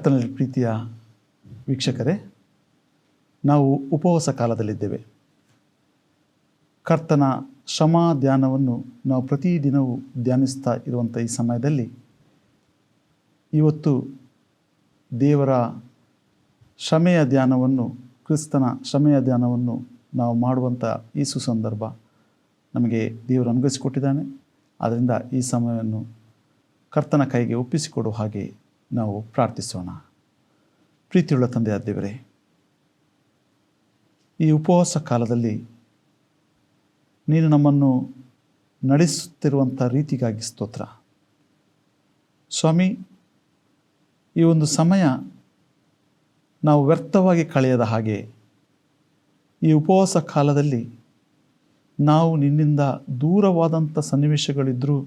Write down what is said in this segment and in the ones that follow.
ಕರ್ತನಲ್ಲಿ ಪ್ರೀತಿಯ ವೀಕ್ಷಕರೇ, ನಾವು ಉಪವಾಸ ಕಾಲದಲ್ಲಿದ್ದೇವೆ. ಕರ್ತನ ಶ್ರಮ ಧ್ಯಾನವನ್ನು ನಾವು ಪ್ರತಿದಿನವೂ ಧ್ಯಾನಿಸ್ತಾ ಇರುವಂಥ ಈ ಸಮಯದಲ್ಲಿ ಇವತ್ತು ದೇವರ ಶ್ರಮೆಯ ಧ್ಯಾನವನ್ನು, ಕ್ರಿಸ್ತನ ಶ್ರಮೆಯ ಧ್ಯಾನವನ್ನು ನಾವು ಮಾಡುವಂಥ ಈ ಸುಸಂದರ್ಭ ನಮಗೆ ದೇವರು ಅನುಗ್ರಹಿಸಿಕೊಟ್ಟಿದ್ದಾನೆ. ಆದ್ದರಿಂದ ಈ ಸಮಯವನ್ನು ಕರ್ತನ ಕೈಗೆ ಒಪ್ಪಿಸಿಕೊಡುವ ಹಾಗೆ ನಾವು ಪ್ರಾರ್ಥಿಸೋಣ. ಪ್ರೀತಿಯುಳ್ಳ ತಂದೆಯ ದೇವರೇ, ಈ ಉಪವಾಸ ಕಾಲದಲ್ಲಿ ನೀನು ನಮ್ಮನ್ನು ನಡೆಸುತ್ತಿರುವಂಥ ರೀತಿಗಾಗಿ ಸ್ತೋತ್ರ. ಸ್ವಾಮಿ, ಈ ಒಂದು ಸಮಯ ನಾವು ವ್ಯರ್ಥವಾಗಿ ಕಳೆಯದ ಹಾಗೆ ಈ ಉಪವಾಸ ಕಾಲದಲ್ಲಿ ನಾವು ನಿನ್ನಿಂದ ದೂರವಾದಂಥ ಸನ್ನಿವೇಶಗಳಿದ್ದರೂ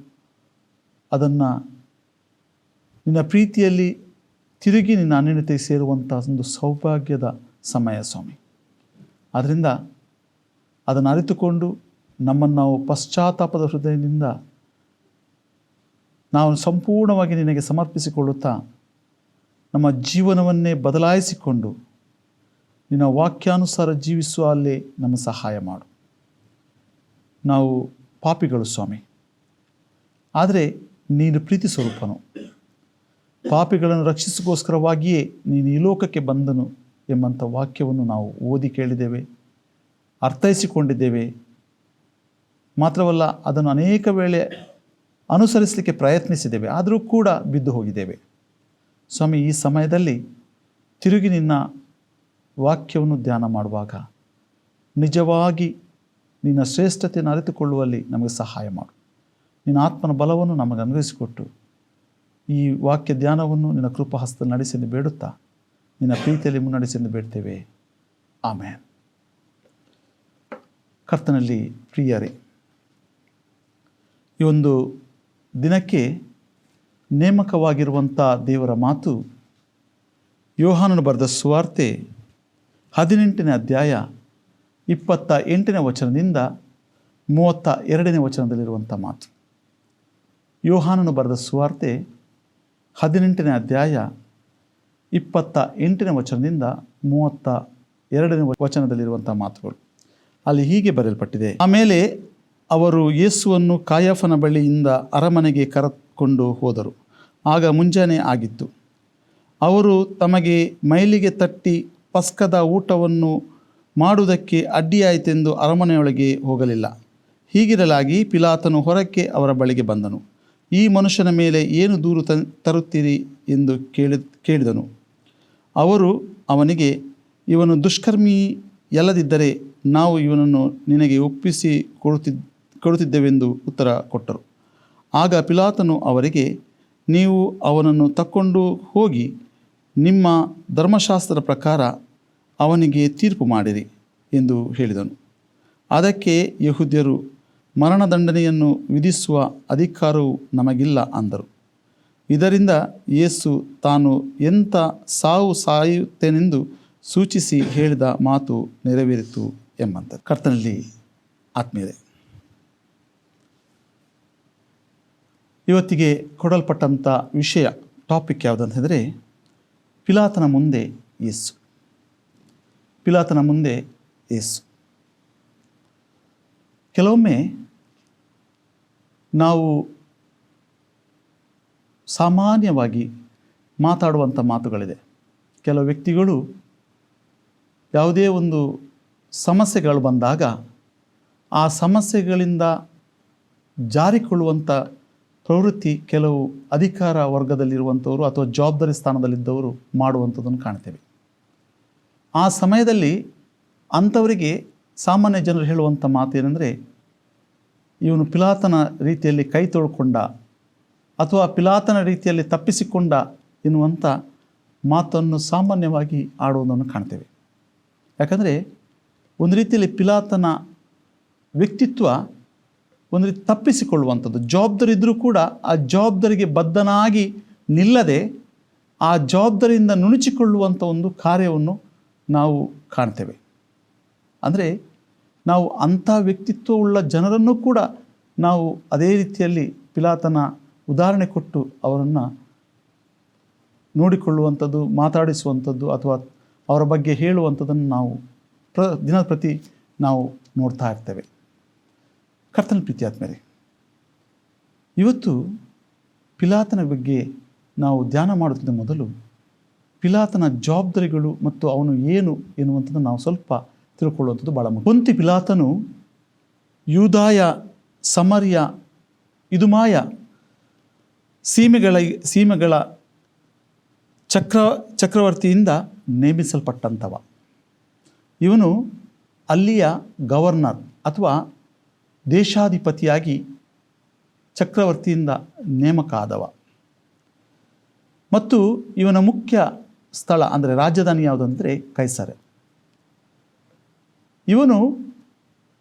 ಅದನ್ನು ನಿನ್ನ ಪ್ರೀತಿಯಲ್ಲಿ ತಿರುಗಿ ನಿನ್ನ ಅನ್ಯತೆ ಸೇರುವಂಥ ಒಂದು ಸೌಭಾಗ್ಯದ ಸಮಯ ಸ್ವಾಮಿ. ಆದ್ದರಿಂದ ಅದನ್ನು ಅರಿತುಕೊಂಡು ನಮ್ಮನ್ನು ನಾವು ಪಶ್ಚಾತ್ತಾಪದ ಹೃದಯದಿಂದ ನಾವು ಸಂಪೂರ್ಣವಾಗಿ ನಿನಗೆ ಸಮರ್ಪಿಸಿಕೊಳ್ಳುತ್ತಾ ನಮ್ಮ ಜೀವನವನ್ನೇ ಬದಲಾಯಿಸಿಕೊಂಡು ನಿನ್ನ ವಾಕ್ಯಾನುಸಾರ ಜೀವಿಸುವ ಅಲ್ಲೇ ನಮ್ಮ ಸಹಾಯ ಮಾಡು. ನಾವು ಪಾಪಿಗಳು ಸ್ವಾಮಿ. ಆದರೆ ನೀನು ಪ್ರೀತಿ ಸ್ವರೂಪನು. ಪಾಪಿಗಳನ್ನು ರಕ್ಷಿಸಿಗೋಸ್ಕರವಾಗಿಯೇ ನೀನು ಈ ಲೋಕಕ್ಕೆ ಬಂದನು ಎಂಬಂಥ ವಾಕ್ಯವನ್ನು ನಾವು ಓದಿ ಕೇಳಿದ್ದೇವೆ, ಅರ್ಥೈಸಿಕೊಂಡಿದ್ದೇವೆ. ಮಾತ್ರವಲ್ಲ, ಅದನ್ನು ಅನೇಕ ವೇಳೆ ಅನುಸರಿಸಲಿಕ್ಕೆ ಪ್ರಯತ್ನಿಸಿದ್ದೇವೆ, ಆದರೂ ಕೂಡ ಬಿದ್ದು ಹೋಗಿದ್ದೇವೆ. ಸ್ವಾಮಿ, ಈ ಸಮಯದಲ್ಲಿ ತಿರುಗಿ ನಿನ್ನ ವಾಕ್ಯವನ್ನು ಧ್ಯಾನ ಮಾಡುವಾಗ ನಿಜವಾಗಿ ನಿನ್ನ ಶ್ರೇಷ್ಠತೆಯನ್ನು ಅರಿತುಕೊಳ್ಳುವಲ್ಲಿ ನಮಗೆ ಸಹಾಯ ಮಾಡು. ನಿನ್ನ ಆತ್ಮನ ಬಲವನ್ನು ನಮಗೆ ಅನುಗ್ರಹಿಸಿಕೊಟ್ಟು ಈ ವಾಕ್ಯ ಧ್ಯಾನವನ್ನು ನಿನ್ನ ಕೃಪಹಸ್ತ ನಡೆಸೆಂದು ಬೇಡುತ್ತಾ? ನಿನ್ನ ಪ್ರೀತಿಯಲ್ಲಿ ಮುನ್ನಡೆಸೆಂದು ಬೇಡ್ತೇವೆ. ಆಮೇನ್. ಕರ್ತನಲ್ಲಿ ಪ್ರಿಯರೇ, ಈ ಒಂದು ದಿನಕ್ಕೆ ನೇಮಕವಾಗಿರುವಂಥ ದೇವರ ಮಾತು ಯೋಹಾನನು ಬರೆದ ಸುವಾರ್ತೆ ಹದಿನೆಂಟನೇ ಅಧ್ಯಾಯ ಇಪ್ಪತ್ತ ಎಂಟನೇ ವಚನದಿಂದ ಮೂವತ್ತ ಎರಡನೇ ವಚನದಲ್ಲಿರುವಂಥ ಮಾತು. ಯೋಹಾನನು ಬರೆದ ಸುವಾರ್ತೆ ಹದಿನೆಂಟನೇ ಅಧ್ಯಾಯ ಇಪ್ಪತ್ತ ಎಂಟನೇ ವಚನದಿಂದ ಮೂವತ್ತ ಎರಡನೇ ವಚನದಲ್ಲಿರುವಂಥ ಮಾತುಗಳು. ಅಲ್ಲಿ ಹೀಗೆ ಬರೆಯಲ್ಪಟ್ಟಿದೆ. ಆಮೇಲೆ ಅವರು ಯೇಸುವನ್ನು ಕಾಯಫನ ಬಳಿಯಿಂದ ಅರಮನೆಗೆ ಕರೆದುಕೊಂಡು ಹೋದರು. ಆಗ ಮುಂಜಾನೆ ಆಗಿತ್ತು. ಅವರು ತಮಗೆ ಮೈಲಿಗೆ ತಟ್ಟಿ ಪಸ್ಕದ ಊಟವನ್ನು ಮಾಡುವುದಕ್ಕೆ ಅಡ್ಡಿಯಾಯಿತೆಂದು ಅರಮನೆಯೊಳಗೆ ಹೋಗಲಿಲ್ಲ. ಹೀಗಿರಲಾಗಿ ಪಿಲಾತನು ಹೊರಕ್ಕೆ ಅವರ ಬಳಿಗೆ ಬಂದನು. ಈ ಮನುಷ್ಯನ ಮೇಲೆ ಏನು ದೂರು ತರುತ್ತೀರಿ ಎಂದು ಕೇಳಿ, ಕೇಳಿದನು. ಅವರು ಅವನಿಗೆ, ಇವನು ದುಷ್ಕರ್ಮಿ ಎಲ್ಲದಿದ್ದರೆ ನಾವು ಇವನನ್ನು ನಿನಗೆ ಒಪ್ಪಿಸಿ ಕೊಡುತ್ತಿದ್ದ ಕೊಡುತ್ತಿದ್ದೆವೆಂದು ಉತ್ತರ ಕೊಟ್ಟರು. ಆಗ ಪಿಲಾತನು ಅವರಿಗೆ, ನೀವು ಅವನನ್ನು ತಕ್ಕೊಂಡು ಹೋಗಿ ನಿಮ್ಮ ಧರ್ಮಶಾಸ್ತ್ರದ ಪ್ರಕಾರ ಅವನಿಗೆ ತೀರ್ಪು ಮಾಡಿರಿ ಎಂದು ಹೇಳಿದನು. ಅದಕ್ಕೆ ಯಹುದ್ಯರು ಮರಣದಂಡನೆಯನ್ನು ವಿಧಿಸುವ ಅಧಿಕಾರವು ನಮಗಿಲ್ಲ ಅಂದರು. ಇದರಿಂದ ಯೇಸು ತಾನು ಎಂಥ ಸಾವು ಸಾಯುತ್ತೇನೆಂದು ಸೂಚಿಸಿ ಹೇಳಿದ ಮಾತು ನೆರವೇರಿತು ಎಂಬಂತ. ಕರ್ತನಲ್ಲಿ ಆತ್ಮೀಯರೇ, ಇವತ್ತಿಗೆ ಕೊಡಲ್ಪಟ್ಟಂಥ ವಿಷಯ ಟಾಪಿಕ್ ಯಾವುದಂತಂದರೆ ಪಿಲಾತನ ಮುಂದೆ ಯೇಸು. ಪಿಲಾತನ ಮುಂದೆ ಯೇಸು. ಕೆಲವೊಮ್ಮೆ ನಾವು ಸಾಮಾನ್ಯವಾಗಿ ಮಾತಾಡುವಂಥ ಮಾತುಗಳಿದೆ. ಕೆಲವು ವ್ಯಕ್ತಿಗಳು ಯಾವುದೇ ಒಂದು ಸಮಸ್ಯೆಗಳು ಬಂದಾಗ ಆ ಸಮಸ್ಯೆಗಳಿಂದ ಜಾರಿಕೊಳ್ಳುವಂಥ ಪ್ರವೃತ್ತಿ ಕೆಲವು ಅಧಿಕಾರ ವರ್ಗದಲ್ಲಿರುವಂಥವರು ಅಥವಾ ಜವಾಬ್ದಾರಿ ಸ್ಥಾನದಲ್ಲಿದ್ದವರು ಮಾಡುವಂಥದ್ದನ್ನು ಕಾಣ್ತೇವೆ. ಆ ಸಮಯದಲ್ಲಿ ಅಂಥವರಿಗೆ ಸಾಮಾನ್ಯ ಜನರು ಹೇಳುವಂಥ ಮಾತು ಏನಂದರೆ ಇವನು ಪಿಲಾತನ ರೀತಿಯಲ್ಲಿ ಕೈ ತೊಳ್ಕೊಂಡ ಅಥವಾ ಪಿಲಾತನ ರೀತಿಯಲ್ಲಿ ತಪ್ಪಿಸಿಕೊಂಡ ಎನ್ನುವಂಥ ಮಾತನ್ನು ಸಾಮಾನ್ಯವಾಗಿ ಆಡುವುದನ್ನು ಕಾಣ್ತೇವೆ. ಯಾಕಂದರೆ, ಒಂದು ರೀತಿಯಲ್ಲಿ ಪಿಲಾತನ ವ್ಯಕ್ತಿತ್ವ ಒಂದು ರೀತಿ ತಪ್ಪಿಸಿಕೊಳ್ಳುವಂಥದ್ದು. ಜವಾಬ್ದಾರಿದ್ದರೂ ಕೂಡ ಆ ಜವಾಬ್ದಾರಿಗೆ ಬದ್ಧನಾಗಿ ನಿಲ್ಲದೆ ಆ ಜವಾಬ್ದಾರಿಯಿಂದ ನುಣುಚಿಕೊಳ್ಳುವಂಥ ಒಂದು ಕಾರ್ಯವನ್ನು ನಾವು ಕಾಣ್ತೇವೆ. ಅಂದರೆ ನಾವು ಅಂಥ ವ್ಯಕ್ತಿತ್ವವುಳ್ಳ ಜನರನ್ನು ಕೂಡ ನಾವು ಅದೇ ರೀತಿಯಲ್ಲಿ ಪಿಲಾತನ ಉದಾಹರಣೆ ಕೊಟ್ಟು ಅವರನ್ನು ನೋಡಿಕೊಳ್ಳುವಂಥದ್ದು, ಮಾತಾಡಿಸುವಂಥದ್ದು ಅಥವಾ ಅವರ ಬಗ್ಗೆ ಹೇಳುವಂಥದ್ದನ್ನು ನಾವು ಪ್ರ ದಿನ ಪ್ರತಿ ನಾವು ನೋಡ್ತಾ ಇರ್ತೇವೆ. ಕರ್ತನ ಪ್ರೀತಿ ಆದ್ಮೇಲೆ ಇವತ್ತು ಪಿಲಾತನ ಬಗ್ಗೆ ನಾವು ಧ್ಯಾನ ಮಾಡುತ್ತಿದ್ದ ಮೊದಲು ಪಿಲಾತನ ಜವಾಬ್ದಾರಿಗಳು ಮತ್ತು ಅವನು ಏನು ಎನ್ನುವಂಥದ್ದು ನಾವು ಸ್ವಲ್ಪ ತಿಳ್ಕೊಳ್ಳುವಂಥದ್ದು ಭಾಳ ಮುಖ್ಯ. ಪೊಂತಿ ಪಿಲಾತನು ಯೂದಾಯ, ಸಮರ್ಯ, ಇದುಮಾಯ ಸೀಮೆಗಳ ಸೀಮೆಗಳ ಚಕ್ರ, ಚಕ್ರವರ್ತಿಯಿಂದ ನೇಮಿಸಲ್ಪಟ್ಟಂಥವ. ಇವನು ಅಲ್ಲಿಯ ಗವರ್ನರ್ ಅಥವಾ ದೇಶಾಧಿಪತಿಯಾಗಿ ಚಕ್ರವರ್ತಿಯಿಂದ ನೇಮಕ ಆದವ ಮತ್ತು ಇವನ ಮುಖ್ಯ ಸ್ಥಳ ಅಂದರೆ ರಾಜಧಾನಿ ಯಾವುದಂದರೆ ಕೈಸರೆ. ಇವನು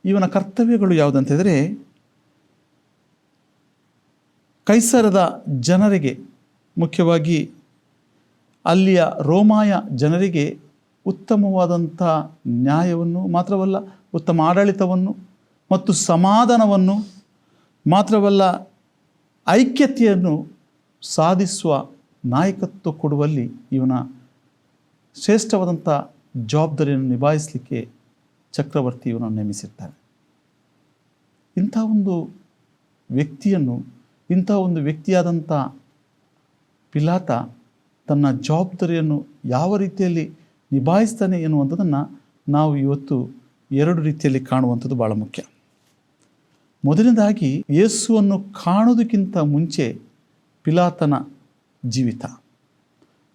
ಇವನ ಕರ್ತವ್ಯಗಳು ಯಾವುದಂತಂದರೆ ಕೈಸರದ ಜನರಿಗೆ, ಮುಖ್ಯವಾಗಿ ಅಲ್ಲಿಯ ರೋಮಾಯ ಜನರಿಗೆ ಉತ್ತಮವಾದಂಥ ನ್ಯಾಯವನ್ನು ಮಾತ್ರವಲ್ಲ, ಉತ್ತಮ ಆಡಳಿತವನ್ನು ಮತ್ತು ಸಮಾಧಾನವನ್ನು ಮಾತ್ರವಲ್ಲ, ಐಕ್ಯತೆಯನ್ನು ಸಾಧಿಸುವ ನಾಯಕತ್ವ ಕೊಡುವಲ್ಲಿ ಇವನ ಶ್ರೇಷ್ಠವಾದಂಥ ಜವಾಬ್ದಾರಿಯನ್ನು ನಿಭಾಯಿಸಲಿಕ್ಕೆ ಚಕ್ರವರ್ತಿ ಇವನನ್ನು ನೇಮಿಸಿರ್ತಾರೆ. ಇಂಥ ಒಂದು ವ್ಯಕ್ತಿಯನ್ನು, ಇಂಥ ಒಂದು ವ್ಯಕ್ತಿಯಾದಂಥ ಪಿಲಾತ ತನ್ನ ಜವಾಬ್ದಾರಿಯನ್ನು ಯಾವ ರೀತಿಯಲ್ಲಿ ನಿಭಾಯಿಸ್ತಾನೆ ಎನ್ನುವಂಥದ್ದನ್ನು ನಾವು ಇವತ್ತು ಎರಡು ರೀತಿಯಲ್ಲಿ ಕಾಣುವಂಥದ್ದು ಭಾಳ ಮುಖ್ಯ. ಮೊದಲನೇದಾಗಿ ಯೇಸುವನ್ನು ಕಾಣೋದಕ್ಕಿಂತ ಮುಂಚೆ ಪಿಲಾತನ ಜೀವಿತ.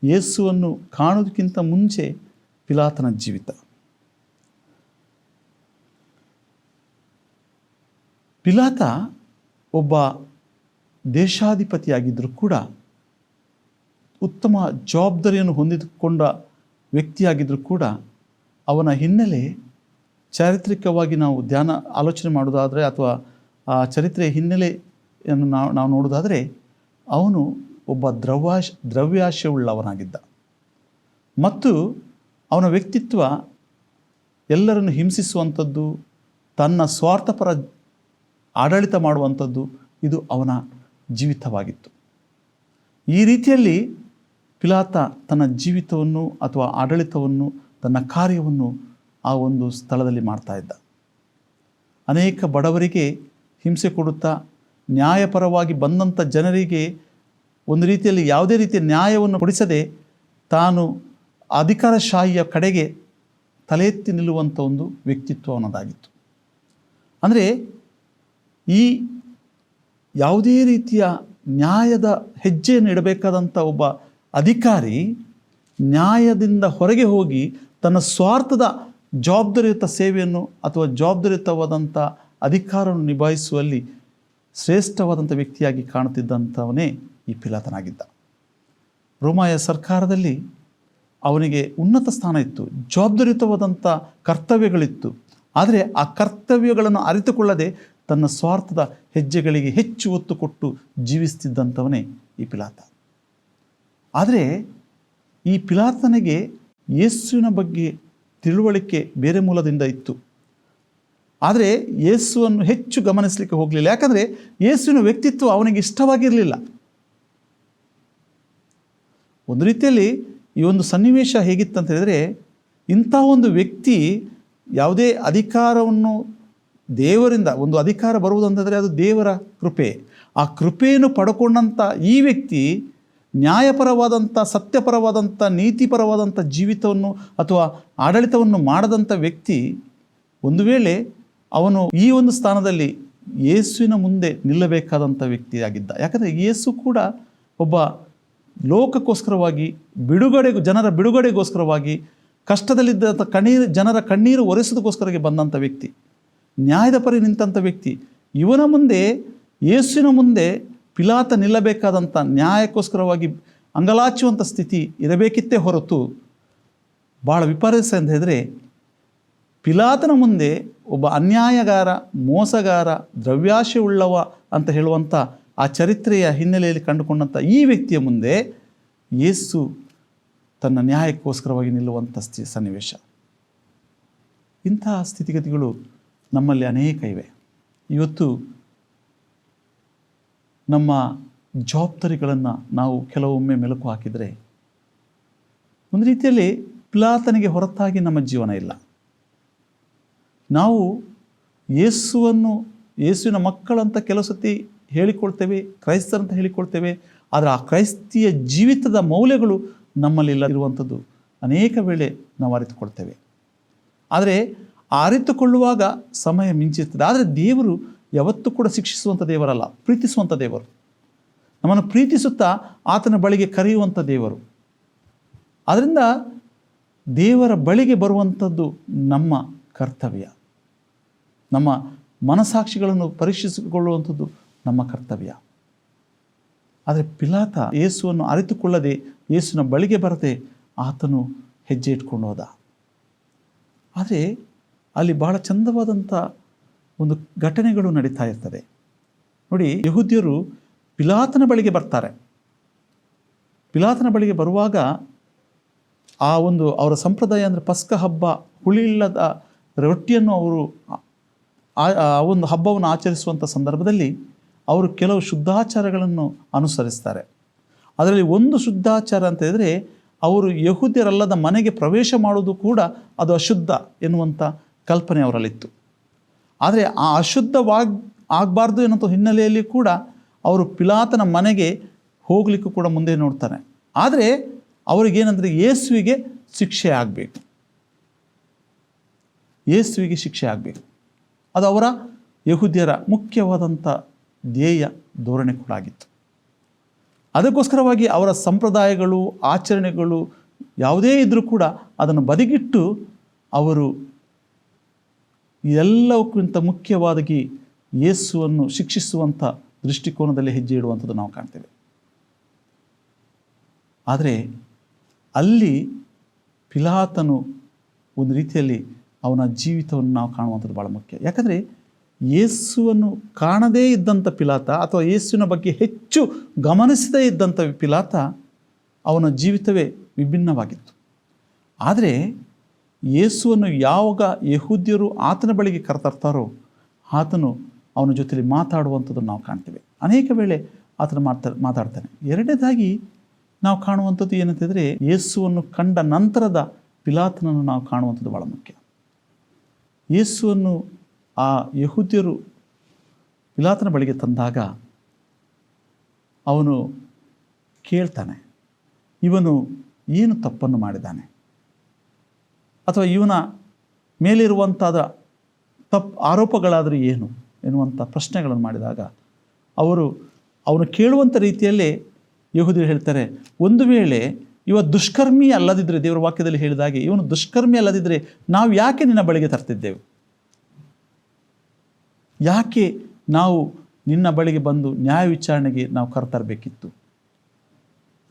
ಯೇಸುವನ್ನು ಕಾಣೋದಕ್ಕಿಂತ ಮುಂಚೆ ಪಿಲಾತನ ಜೀವಿತ. ಪಿಲಾತ ಒಬ್ಬ ದೇಶಾಧಿಪತಿಯಾಗಿದ್ದರೂ ಕೂಡ ಉತ್ತಮ ಜವಾಬ್ದಾರಿಯನ್ನು ಹೊಂದಿಕೊಂಡ ವ್ಯಕ್ತಿಯಾಗಿದ್ದರೂ ಕೂಡ ಅವನ ಹಿನ್ನೆಲೆ ಚಾರಿತ್ರಿಕವಾಗಿ ನಾವು ಧ್ಯಾನ ಆಲೋಚನೆ ಮಾಡೋದಾದರೆ ಅಥವಾ ಆ ಚರಿತ್ರೆಯ ಹಿನ್ನೆಲೆಯನ್ನು ನಾವು ನಾವು ನೋಡೋದಾದರೆ ಅವನು ಒಬ್ಬ ದ್ರವ್ಯಾಶ ದ್ರವ್ಯಾಶಯವುಳ್ಳವನಾಗಿದ್ದ ಮತ್ತು ಅವನ ವ್ಯಕ್ತಿತ್ವ ಎಲ್ಲರನ್ನು ಹಿಂಸಿಸುವಂಥದ್ದು, ತನ್ನ ಸ್ವಾರ್ಥಪರ ಆಡಳಿತ ಮಾಡುವಂಥದ್ದು ಇದು ಅವನ ಜೀವಿತವಾಗಿತ್ತು. ಈ ರೀತಿಯಲ್ಲಿ ಪಿಲಾತ ತನ್ನ ಜೀವಿತವನ್ನು ಅಥವಾ ಆಡಳಿತವನ್ನು, ತನ್ನ ಕಾರ್ಯವನ್ನು ಆ ಒಂದು ಸ್ಥಳದಲ್ಲಿ ಮಾಡ್ತಾ ಇದ್ದ. ಅನೇಕ ಬಡವರಿಗೆ ಹಿಂಸೆ ಕೊಡುತ್ತಾ, ನ್ಯಾಯಪರವಾಗಿ ಬಂದಂಥ ಜನರಿಗೆ ಒಂದು ರೀತಿಯಲ್ಲಿ ಯಾವುದೇ ರೀತಿಯ ನ್ಯಾಯವನ್ನು ಕೊಡಿಸದೆ ತಾನು ಅಧಿಕಾರಶಾಹಿಯ ಕಡೆಗೆ ತಲೆ ಎತ್ತಿ ನಿಲ್ಲುವಂಥ ಒಂದು ವ್ಯಕ್ತಿತ್ವ ಅನ್ನೋದಾಗಿತ್ತು ಅಂದರೆ ಈ ಯಾವುದೇ ರೀತಿಯ ನ್ಯಾಯದ ಹೆಜ್ಜೆಯನ್ನು ಇಡಬೇಕಾದಂಥ ಒಬ್ಬ ಅಧಿಕಾರಿ ನ್ಯಾಯದಿಂದ ಹೊರಗೆ ಹೋಗಿ ತನ್ನ ಸ್ವಾರ್ಥದ ಜವಾಬ್ದಾರಿಯುತ ಸೇವೆಯನ್ನು ಅಥವಾ ಜವಾಬ್ದಾರಿಯುತವಾದಂಥ ಅಧಿಕಾರವನ್ನು ನಿಭಾಯಿಸುವಲ್ಲಿ ಶ್ರೇಷ್ಠವಾದಂಥ ವ್ಯಕ್ತಿಯಾಗಿ ಕಾಣುತ್ತಿದ್ದಂಥವನೇ ಈ ಪಿಲಾತನಾಗಿದ್ದ. ರೋಮಾಯ ಸರ್ಕಾರದಲ್ಲಿ ಅವನಿಗೆ ಉನ್ನತ ಸ್ಥಾನ ಇತ್ತು, ಜವಾಬ್ದಾರಿಯುತವಾದಂಥ ಕರ್ತವ್ಯಗಳಿತ್ತು. ಆದರೆ ಆ ಕರ್ತವ್ಯಗಳನ್ನು ಅರಿತುಕೊಳ್ಳದೆ ತನ್ನ ಸ್ವಾರ್ಥದ ಹೆಜ್ಜೆಗಳಿಗೆ ಹೆಚ್ಚು ಒತ್ತು ಕೊಟ್ಟು ಜೀವಿಸ್ತಿದ್ದಂಥವನೇ ಈ ಪಿಲಾತ. ಆದರೆ ಈ ಪಿಲಾತನಿಗೆ ಯೇಸುವಿನ ಬಗ್ಗೆ ತಿಳುವಳಿಕೆ ಬೇರೆ ಮೂಲದಿಂದ ಇತ್ತು. ಆದರೆ ಯೇಸುವನ್ನು ಹೆಚ್ಚು ಗಮನಿಸಲಿಕ್ಕೆ ಹೋಗಲಿಲ್ಲ. ಯಾಕಂದರೆ ಯೇಸುವಿನ ವ್ಯಕ್ತಿತ್ವ ಅವನಿಗೆ ಇಷ್ಟವಾಗಿರಲಿಲ್ಲ. ಒಂದು ರೀತಿಯಲ್ಲಿ ಈ ಒಂದು ಸನ್ನಿವೇಶ ಹೇಗಿತ್ತಂತ ಹೇಳಿದರೆ ಇಂಥ ಒಂದು ವ್ಯಕ್ತಿ ಯಾವುದೇ ಅಧಿಕಾರವನ್ನು ದೇವರಿಂದ ಒಂದು ಅಧಿಕಾರ ಬರುವುದಂತಂದರೆ ಅದು ದೇವರ ಕೃಪೆ. ಆ ಕೃಪೆಯನ್ನು ಪಡ್ಕೊಂಡಂಥ ಈ ವ್ಯಕ್ತಿ ನ್ಯಾಯಪರವಾದಂಥ, ಸತ್ಯಪರವಾದಂಥ, ನೀತಿಪರವಾದಂಥ ಜೀವಿತವನ್ನು ಅಥವಾ ಆಡಳಿತವನ್ನು ಮಾಡದಂಥ ವ್ಯಕ್ತಿ ಒಂದು ವೇಳೆ ಅವನು ಈ ಒಂದು ಸ್ಥಾನದಲ್ಲಿ ಯೇಸುವಿನ ಮುಂದೆ ನಿಲ್ಲಬೇಕಾದಂಥ ವ್ಯಕ್ತಿಯಾಗಿದ್ದ. ಯಾಕಂದರೆ ಯೇಸು ಕೂಡ ಒಬ್ಬ ಲೋಕಕ್ಕೋಸ್ಕರವಾಗಿ ಬಿಡುಗಡೆ, ಜನರ ಬಿಡುಗಡೆಗೋಸ್ಕರವಾಗಿ ಕಷ್ಟದಲ್ಲಿದ್ದಂಥ ಕಣ್ಣೀರು ಜನರ ಕಣ್ಣೀರು ಒರೆಸೋದಕ್ಕೋಸ್ಕರವಾಗಿ ಬಂದಂಥ ವ್ಯಕ್ತಿ. ನ್ಯಾಯದ ಪರಿ ನಿಂತಂಥ ವ್ಯಕ್ತಿ. ಇವನ ಮುಂದೆ, ಯೇಸುವಿನ ಮುಂದೆ ಪಿಲಾತ ನಿಲ್ಲಬೇಕಾದಂಥ ನ್ಯಾಯಕ್ಕೋಸ್ಕರವಾಗಿ ಅಂಗಲಾಚುವಂಥ ಸ್ಥಿತಿ ಇರಬೇಕಿತ್ತೇ ಹೊರತು ಭಾಳ ವಿಪರ್ಯಾಸ ಅಂತ ಹೇಳಿದರೆ, ಪಿಲಾತನ ಮುಂದೆ ಒಬ್ಬ ಅನ್ಯಾಯಗಾರ, ಮೋಸಗಾರ, ದ್ರವ್ಯಾಶೆ ಉಳ್ಳವ ಅಂತ ಹೇಳುವಂಥ ಆ ಚರಿತ್ರೆಯ ಹಿನ್ನೆಲೆಯಲ್ಲಿ ಕಂಡುಕೊಂಡಂಥ ಈ ವ್ಯಕ್ತಿಯ ಮುಂದೆ ಯೇಸು ತನ್ನ ನ್ಯಾಯಕ್ಕೋಸ್ಕರವಾಗಿ ನಿಲ್ಲುವಂಥ ಸ್ಥಿ, ಸನ್ನಿವೇಶ. ಇಂತಹ ಸ್ಥಿತಿಗತಿಗಳು ನಮ್ಮಲ್ಲಿ ಅನೇಕ ಇವೆ. ಇವತ್ತು ನಮ್ಮ ಜವಾಬ್ದಾರಿಗಳನ್ನು ನಾವು ಕೆಲವೊಮ್ಮೆ ಮೆಲುಕು ಹಾಕಿದರೆ ಒಂದು ರೀತಿಯಲ್ಲಿ ಪ್ಲಾತನಿಗೆ ಹೊರತಾಗಿ ನಮ್ಮ ಜೀವನ ಇಲ್ಲ. ನಾವು ಯೇಸುವನ್ನು, ಯೇಸುವಿನ ಮಕ್ಕಳಂತ ಕೆಲವು ಸತಿ ಹೇಳಿಕೊಳ್ತೇವೆ, ಕ್ರೈಸ್ತರಂತ ಹೇಳಿಕೊಳ್ತೇವೆ, ಆದರೆ ಆ ಕ್ರೈಸ್ತಿಯ ಜೀವಿತದ ಮೌಲ್ಯಗಳು ನಮ್ಮಲ್ಲಿಲ್ಲ ಇರುವಂಥದ್ದು ಅನೇಕ ವೇಳೆ ನಾವು ಅರಿತುಕೊಳ್ತೇವೆ. ಆದರೆ ಅರಿತುಕೊಳ್ಳುವಾಗ ಸಮಯ ಮಿಂಚಿರ್ತದೆ. ಆದರೆ ದೇವರು ಯಾವತ್ತೂ ಕೂಡ ಶಿಕ್ಷಿಸುವಂಥ ದೇವರಲ್ಲ ಪ್ರೀತಿಸುವಂಥ ದೇವರು. ನಮ್ಮನ್ನು ಪ್ರೀತಿಸುತ್ತಾ ಆತನ ಬಳಿಗೆ ಕರೆಯುವಂಥ ದೇವರು. ಆದ್ದರಿಂದ ದೇವರ ಬಳಿಗೆ ಬರುವಂಥದ್ದು ನಮ್ಮ ಕರ್ತವ್ಯ. ನಮ್ಮ ಮನಸಾಕ್ಷಿಗಳನ್ನು ಪರೀಕ್ಷಿಸಿಕೊಳ್ಳುವಂಥದ್ದು ನಮ್ಮ ಕರ್ತವ್ಯ. ಆದರೆ ಪಿಲಾತ ಯೇಸುವನ್ನು ಅರಿತುಕೊಳ್ಳದೆ ಯೇಸುವಿನ ಬಳಿಗೆ ಬರದೆ ಆತನು ಹೆಜ್ಜೆ ಇಟ್ಕೊಂಡು ಹೋದ. ಆದರೆ ಅಲ್ಲಿ ಬಹಳ ಚಂದವಾದಂಥ ಒಂದು ಘಟನೆಗಳು ನಡೀತಾ ಇರ್ತದೆ. ನೋಡಿ, ಯಹೂದ್ಯರು ಪಿಲಾತನ ಬಳಿಗೆ ಬರ್ತಾರೆ. ಪಿಲಾತನ ಬಳಿಗೆ ಬರುವಾಗ ಆ ಒಂದು ಅವರ ಸಂಪ್ರದಾಯ ಅಂದರೆ ಪಸ್ಕ ಹಬ್ಬ ಇಲ್ಲದ ರೊಟ್ಟಿಯನ್ನು ಅವರು ಆ ಒಂದು ಹಬ್ಬವನ್ನು ಆಚರಿಸುವಂಥ ಸಂದರ್ಭದಲ್ಲಿ ಅವರು ಕೆಲವು ಶುದ್ಧಾಚಾರಗಳನ್ನು ಅನುಸರಿಸ್ತಾರೆ. ಅದರಲ್ಲಿ ಒಂದು ಶುದ್ಧಾಚಾರ ಅಂತ ಹೇಳಿದರೆ, ಅವರು ಯಹೂದ್ಯರಲ್ಲದ ಮನೆಗೆ ಪ್ರವೇಶ ಮಾಡುವುದು ಕೂಡ ಅದು ಅಶುದ್ಧ ಎನ್ನುವಂಥ ಕಲ್ಪನೆ ಅವರಲ್ಲಿತ್ತು. ಆದರೆ ಆ ಅಶುದ್ಧವಾಗಿ, ಆಗಬಾರ್ದು ಎನ್ನುವಂಥ ಹಿನ್ನೆಲೆಯಲ್ಲಿ ಕೂಡ ಅವರು ಪಿಲಾತನ ಮನೆಗೆ ಹೋಗಲಿಕ್ಕೂ ಕೂಡ ಮುಂದೆ ನೋಡ್ತಾರೆ. ಆದರೆ ಅವರಿಗೇನಂದರೆ ಯೇಸುವಿಗೆ ಶಿಕ್ಷೆ ಆಗಬೇಕು. ಯೇಸುವಿಗೆ ಶಿಕ್ಷೆ ಆಗಬೇಕು. ಅದು ಅವರ ಯಹುದ್ಯರ ಮುಖ್ಯವಾದಂಥ ಧ್ಯೇಯ ಧೋರಣೆ ಕೂಡ ಆಗಿತ್ತು. ಅದಕ್ಕೋಸ್ಕರವಾಗಿ ಅವರ ಸಂಪ್ರದಾಯಗಳು, ಆಚರಣೆಗಳು ಯಾವುದೇ ಇದ್ದರೂ ಕೂಡ ಅದನ್ನು ಬದಿಗಿಟ್ಟು ಅವರು ಎಲ್ಲಕ್ಕಿಂತ ಮುಖ್ಯವಾಗಿ ಯೇಸುವನ್ನು ಶಿಕ್ಷಿಸುವಂಥ ದೃಷ್ಟಿಕೋನದಲ್ಲಿ ಹೆಜ್ಜೆ ಇಡುವಂಥದ್ದು ನಾವು ಕಾಣ್ತೇವೆ. ಆದರೆ ಅಲ್ಲಿ ಪಿಲಾತನು ಒಂದು ರೀತಿಯಲ್ಲಿ ಅವನ ಜೀವಿತವನ್ನು ನಾವು ಕಾಣುವಂಥದ್ದು ಭಾಳ ಮುಖ್ಯ. ಯಾಕಂದರೆ ಯೇಸುವನ್ನು ಕಾಣದೇ ಇದ್ದಂಥ ಪಿಲಾತ ಅಥವಾ ಯೇಸುವಿನ ಬಗ್ಗೆ ಹೆಚ್ಚು ಗಮನಿಸದೇ ಇದ್ದಂಥ ಪಿಲಾತ ಅವನ ಜೀವಿತವೇ ವಿಭಿನ್ನವಾಗಿತ್ತು. ಆದರೆ ಯೇಸುವನ್ನು ಯಾವಾಗ ಯಹೂದ್ಯರು ಆತನ ಬಳಿಗೆ ಕರೆತರ್ತಾರೋ ಆತನು ಅವನ ಜೊತೆಲಿ ಮಾತಾಡುವಂಥದ್ದನ್ನು ನಾವು ಕಾಣ್ತೇವೆ. ಅನೇಕ ವೇಳೆ ಆತನು ಮಾತಾ ಮಾತಾಡ್ತಾನೆ. ಎರಡನೇದಾಗಿ ನಾವು ಕಾಣುವಂಥದ್ದು ಏನಂತಂದರೆ ಯೇಸುವನ್ನು ಕಂಡ ನಂತರದ ಪಿಲಾತನನ್ನು ನಾವು ಕಾಣುವಂಥದ್ದು ಭಾಳ ಮುಖ್ಯ. ಯೇಸುವನ್ನು ಆ ಯಹೂದ್ಯರು ಪಿಲಾತನ ಬಳಿಗೆ ತಂದಾಗ ಅವನು ಕೇಳ್ತಾನೆ, ಇವನು ಏನು ತಪ್ಪನ್ನು ಮಾಡಿದ್ದಾನೆ? ಅಥವಾ ಇವನ ಮೇಲಿರುವಂಥದ ತಪ್ಪು ಆರೋಪಗಳಾದರೂ ಏನು ಎನ್ನುವಂಥ ಪ್ರಶ್ನೆಗಳನ್ನು ಮಾಡಿದಾಗ ಅವರು ಅವನು ಕೇಳುವಂಥ ರೀತಿಯಲ್ಲಿ ಯಹುದಿ ಹೇಳ್ತಾರೆ, ಒಂದು ವೇಳೆ ಇವ ದುಷ್ಕರ್ಮಿ ಅಲ್ಲದಿದ್ದರೆ ದೇವರ ವಾಕ್ಯದಲ್ಲಿ ಹೇಳಿದಾಗೆ, ಇವನು ದುಷ್ಕರ್ಮಿ ಅಲ್ಲದಿದ್ದರೆ ನಾವು ಯಾಕೆ ನಿನ್ನ ಬಳಿಗೆ ತರ್ತಿದ್ದೆವು? ಯಾಕೆ ನಾವು ನಿನ್ನ ಬಳಿಗೆ ಬಂದು ನ್ಯಾಯ ವಿಚಾರಣೆಗೆ ನಾವು ಕರ್ತರಬೇಕಿತ್ತು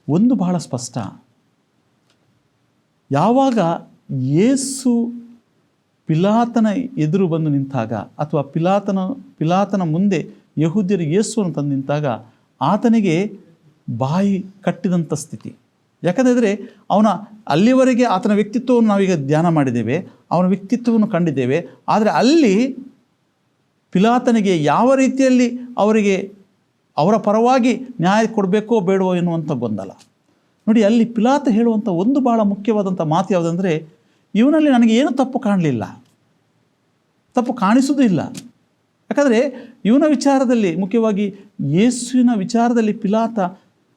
ಒಂದು ಬಹಳ ಸ್ಪಷ್ಟ. ಯಾವಾಗ ಯೇಸು ಪಿಲಾತನ ಎದುರು ಬಂದು ನಿಂತಾಗ ಅಥವಾ ಪಿಲಾತನ ಪಿಲಾತನ ಮುಂದೆ ಯಹೂದ್ಯರು ಯೇಸುವನ್ನು ತಂದು ನಿಂತಾಗ ಆತನಿಗೆ ಬಾಯಿ ಕಟ್ಟಿದಂಥ ಸ್ಥಿತಿ. ಯಾಕಂದರೆ ಅವನ ಅಲ್ಲಿವರೆಗೆ ಆತನ ವ್ಯಕ್ತಿತ್ವವನ್ನು ನಾವೀಗ ಧ್ಯಾನ ಮಾಡಿದ್ದೇವೆ, ಅವನ ವ್ಯಕ್ತಿತ್ವವನ್ನು ಕಂಡಿದ್ದೇವೆ, ಆದರೆ ಅಲ್ಲಿ ಪಿಲಾತನಿಗೆ ಯಾವ ರೀತಿಯಲ್ಲಿ ಅವರಿಗೆ, ಅವರ ಪರವಾಗಿ ನ್ಯಾಯ ಕೊಡಬೇಕೋ ಬೇಡವೋ ಎನ್ನುವಂಥ ಗೊಂದಲ. ನೋಡಿ, ಅಲ್ಲಿ ಪಿಲಾತ ಹೇಳುವಂಥ ಒಂದು ಭಾಳ ಮುಖ್ಯವಾದಂಥ ಮಾತು ಯಾವುದಂದರೆ ಇವನಲ್ಲಿ ನನಗೆ ಏನು ತಪ್ಪು ಕಾಣಲಿಲ್ಲ. ತಪ್ಪು ಕಾಣಿಸುವುದೂ ಇಲ್ಲ. ಯಾಕಂದರೆ ಇವನ ವಿಚಾರದಲ್ಲಿ ಮುಖ್ಯವಾಗಿ ಯೇಸುವಿನ ವಿಚಾರದಲ್ಲಿ ಪಿಲಾತ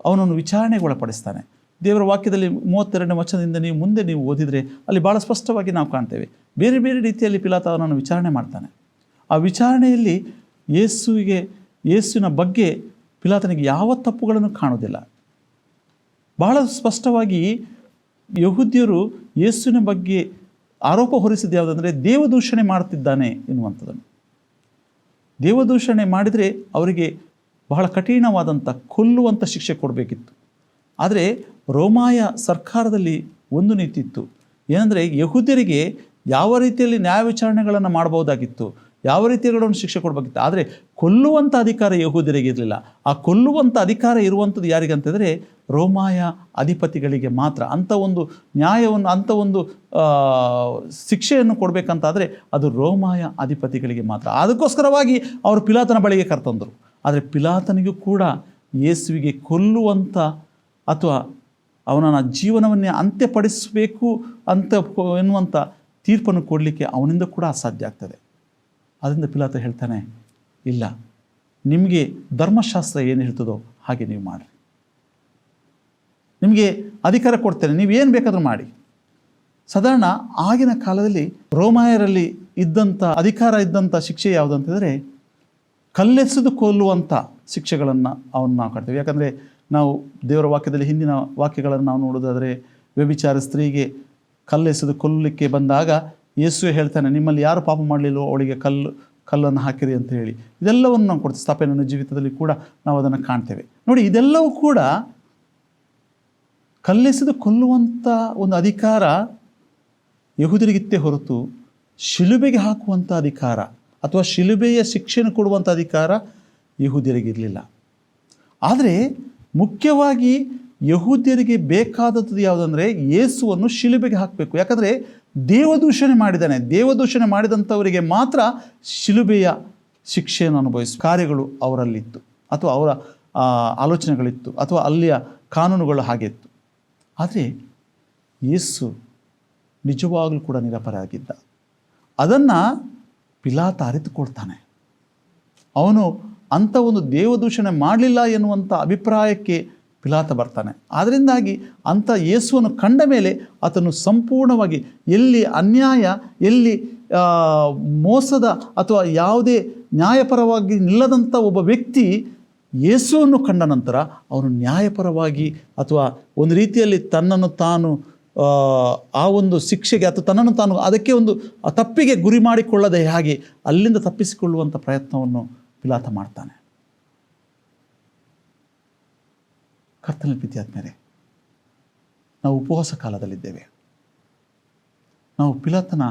ಅವನನ್ನು ವಿಚಾರಣೆಗೆ ಒಳಪಡಿಸ್ತಾನೆ ದೇವರ ವಾಕ್ಯದಲ್ಲಿ ಮೂವತ್ತೆರಡನೇ ವಚನದಿಂದ ನೀವು ಮುಂದೆ ನೀವು ಓದಿದರೆ ಅಲ್ಲಿ ಭಾಳ ಸ್ಪಷ್ಟವಾಗಿ ನಾವು ಕಾಣ್ತೇವೆ. ಬೇರೆ ಬೇರೆ ರೀತಿಯಲ್ಲಿ ಪಿಲಾತ ಅವನನ್ನು ವಿಚಾರಣೆ ಮಾಡ್ತಾನೆ. ಆ ವಿಚಾರಣೆಯಲ್ಲಿ ಯೇಸುವಿಗೆ, ಯೇಸುವಿನ ಬಗ್ಗೆ ಪಿಲಾತನಿಗೆ ಯಾವ ತಪ್ಪುಗಳನ್ನು ಕಾಣೋದಿಲ್ಲ ಬಹಳ ಸ್ಪಷ್ಟವಾಗಿ ಯಹೂದ್ಯರು ಯೇಸುವಿನ ಬಗ್ಗೆ ಆರೋಪ ಹೊರಿಸಿದ ಯಾವುದಂದರೆ ದೇವದೂಷಣೆ ಮಾಡ್ತಿದ್ದಾನೆ ಎನ್ನುವಂಥದ್ದನ್ನು. ದೇವದೂಷಣೆ ಮಾಡಿದರೆ ಅವರಿಗೆ ಬಹಳ ಕಠಿಣವಾದಂಥ ಕೊಲ್ಲುವಂಥ ಶಿಕ್ಷೆ ಕೊಡಬೇಕಿತ್ತು. ಆದರೆ ರೋಮಾಯ ಸರ್ಕಾರದಲ್ಲಿ ಒಂದು ನೀತಿ ಇತ್ತು ಏನಂದರೆ ಯಹೂದ್ಯರಿಗೆ ಯಾವ ರೀತಿಯಲ್ಲಿ ನ್ಯಾಯ ವಿಚಾರಣೆಗಳನ್ನು ಮಾಡಬಹುದಾಗಿತ್ತು, ಯಾವ ರೀತಿಗಳನ್ನು ಶಿಕ್ಷೆ ಕೊಡಬೇಕಿತ್ತು, ಆದರೆ ಕೊಲ್ಲುವಂಥ ಅಧಿಕಾರ ಯಹೂದ್ಯರಿಗೆ ಇರಲಿಲ್ಲ. ಆ ಕೊಲ್ಲುವಂಥ ಅಧಿಕಾರ ಇರುವಂಥದ್ದು ಯಾರಿಗಂತಂದರೆ ರೋಮಾಯ ಅಧಿಪತಿಗಳಿಗೆ ಮಾತ್ರ ಅಂಥ ಒಂದು ನ್ಯಾಯವನ್ನು ಅಂಥ ಒಂದು ಶಿಕ್ಷೆಯನ್ನು ಕೊಡಬೇಕಂತಾದರೆ ಅದು ರೋಮಾಯ ಅಧಿಪತಿಗಳಿಗೆ ಮಾತ್ರ. ಅದಕ್ಕೋಸ್ಕರವಾಗಿ ಅವರು ಪಿಲಾತನ ಬಳಿಗೆ ಕರ್ತಂದರು. ಆದರೆ ಪಿಲಾತನಿಗೂ ಕೂಡ ಯೇಸುವಿಗೆ ಕೊಲ್ಲುವಂಥ ಅಥವಾ ಅವನ ಜೀವನವನ್ನೇ ಅಂತ್ಯಪಡಿಸಬೇಕು ಅಂತ ಎನ್ನುವಂಥ ತೀರ್ಪನ್ನು ಕೊಡಲಿಕ್ಕೆ ಅವನಿಂದ ಕೂಡ ಅಸಾಧ್ಯ ಆಗ್ತದೆ. ಅದರಿಂದ ಪಿಲಾತ ಹೇಳ್ತಾನೆ, ಇಲ್ಲ, ನಿಮಗೆ ಧರ್ಮಶಾಸ್ತ್ರ ಏನು ಹೇಳ್ತದೋ ಹಾಗೆ ನೀವು ಮಾಡಿರಿ. ನಿಮಗೆ ಅಧಿಕಾರ ಕೊಡ್ತೇನೆ ಏನು ಬೇಕಾದರೂ ಮಾಡಿ. ಸಾಧಾರಣ ಆಗಿನ ಕಾಲದಲ್ಲಿ ರೋಮಾಯರಲ್ಲಿ ಇದ್ದಂಥ, ಅಧಿಕಾರ ಇದ್ದಂಥ ಶಿಕ್ಷೆ ಯಾವುದು ಅಂತಂದರೆ ಕಲ್ಲೆಸೆದು ಕೊಲ್ಲುವಂಥ ಶಿಕ್ಷೆಗಳನ್ನು ಅವನ್ನ ನಾವು ಕಾಣ್ತೇವೆ. ಯಾಕಂದರೆ ನಾವು ದೇವರ ವಾಕ್ಯದಲ್ಲಿ ಹಿಂದಿನ ವಾಕ್ಯಗಳನ್ನು ನಾವು ನೋಡೋದಾದರೆ ವ್ಯಭಿಚಾರ ಸ್ತ್ರೀಗೆ ಕಲ್ಲೆಸೆದು ಕೊಲ್ಲಲಿಕ್ಕೆ ಬಂದಾಗ ಯೇಸುವೆ ಹೇಳ್ತಾನೆ, ನಿಮ್ಮಲ್ಲಿ ಯಾರು ಪಾಪ ಮಾಡಲಿಲ್ಲವೋ ಅವಳಿಗೆ ಕಲ್ಲು, ಕಲ್ಲನ್ನು ಹಾಕಿರಿ ಅಂತ ಹೇಳಿ. ಇದೆಲ್ಲವನ್ನು ನಾವು ಕೊಡ್ತೀವಿ. ಸ್ಥಾಪನೆ ಜೀವಿತದಲ್ಲಿ ಕೂಡ ನಾವು ಅದನ್ನು ಕಾಣ್ತೇವೆ. ನೋಡಿ, ಇದೆಲ್ಲವೂ ಕೂಡ ಕಲ್ಲೆಸೆದು ಕೊಲ್ಲುವಂಥ ಒಂದು ಅಧಿಕಾರ ಯಹುದರಿಗಿತ್ತೆ ಹೊರತು ಶಿಲುಬೆಗೆ ಹಾಕುವಂಥ ಅಧಿಕಾರ ಅಥವಾ ಶಿಲುಬೆಯ ಶಿಕ್ಷೆಯನ್ನು ಕೊಡುವಂಥ ಅಧಿಕಾರ ಯಹೂದ್ಯರಿಗಿರಲಿಲ್ಲ. ಆದರೆ ಮುಖ್ಯವಾಗಿ ಯಹೂದ್ಯರಿಗೆ ಬೇಕಾದದ್ದು ಯಾವುದಂದರೆ ಯೇಸುವನ್ನು ಶಿಲುಬೆಗೆ ಹಾಕಬೇಕು. ಯಾಕಂದರೆ ದೇವದೂಷಣೆ ಮಾಡಿದ್ದಾನೆ. ದೇವದೂಷಣೆ ಮಾಡಿದಂಥವರಿಗೆ ಮಾತ್ರ ಶಿಲುಬೆಯ ಶಿಕ್ಷೆಯನ್ನು ಅನುಭವಿಸ, ಕಾರ್ಯಗಳು ಅವರಲ್ಲಿತ್ತು ಅಥವಾ ಅವರ ಆಲೋಚನೆಗಳಿತ್ತು ಅಥವಾ ಅಲ್ಲಿಯ ಕಾನೂನುಗಳು ಹಾಗೆ ಇತ್ತು. ಆದರೆ ಯೇಸು ನಿಜವಾಗಲೂ ಕೂಡ ನಿರಪರಾಗಿದ್ದ. ಅದನ್ನು ಪಿಲಾತ ಅರಿತುಕೊಳ್ತಾನೆ. ಅವನು ಅಂಥ ಒಂದು ದೇವದೂಷಣೆ ಮಾಡಲಿಲ್ಲ ಎನ್ನುವಂಥ ಅಭಿಪ್ರಾಯಕ್ಕೆ ಪಿಲಾತ ಬರ್ತಾನೆ. ಆದ್ದರಿಂದಾಗಿ ಅಂಥ ಯೇಸುವನ್ನು ಕಂಡ ಮೇಲೆ ಆತನು ಸಂಪೂರ್ಣವಾಗಿ ಎಲ್ಲಿ ಅನ್ಯಾಯ, ಎಲ್ಲಿ ಮೋಸದ ಅಥವಾ ಯಾವುದೇ ನ್ಯಾಯಪರವಾಗಿ ನಿಲ್ಲದಂಥ ಒಬ್ಬ ವ್ಯಕ್ತಿ ಯೇಸುವನ್ನು ಕಂಡ ನಂತರ ಅವನು ನ್ಯಾಯಪರವಾಗಿ ಅಥವಾ ಒಂದು ರೀತಿಯಲ್ಲಿ ತನ್ನನ್ನು ತಾನು ಆ, ಒಂದು ಶಿಕ್ಷೆಗೆ ಅಥವಾ ತನ್ನನ್ನು ತಾನು ಅದಕ್ಕೆ ಒಂದು ತಪ್ಪಿಗೆ ಗುರಿ ಮಾಡಿಕೊಳ್ಳದೆ ಹಾಗೆ ಅಲ್ಲಿಂದ ತಪ್ಪಿಸಿಕೊಳ್ಳುವಂಥ ಪ್ರಯತ್ನವನ್ನು ಪಿಲಾತ ಮಾಡ್ತಾನೆ. ಕರ್ತನ ಮೇಲೆ ನಾವು ಉಪವಾಸ ಕಾಲದಲ್ಲಿದ್ದೇವೆ. ನಾವು ಪಿಲಾತನ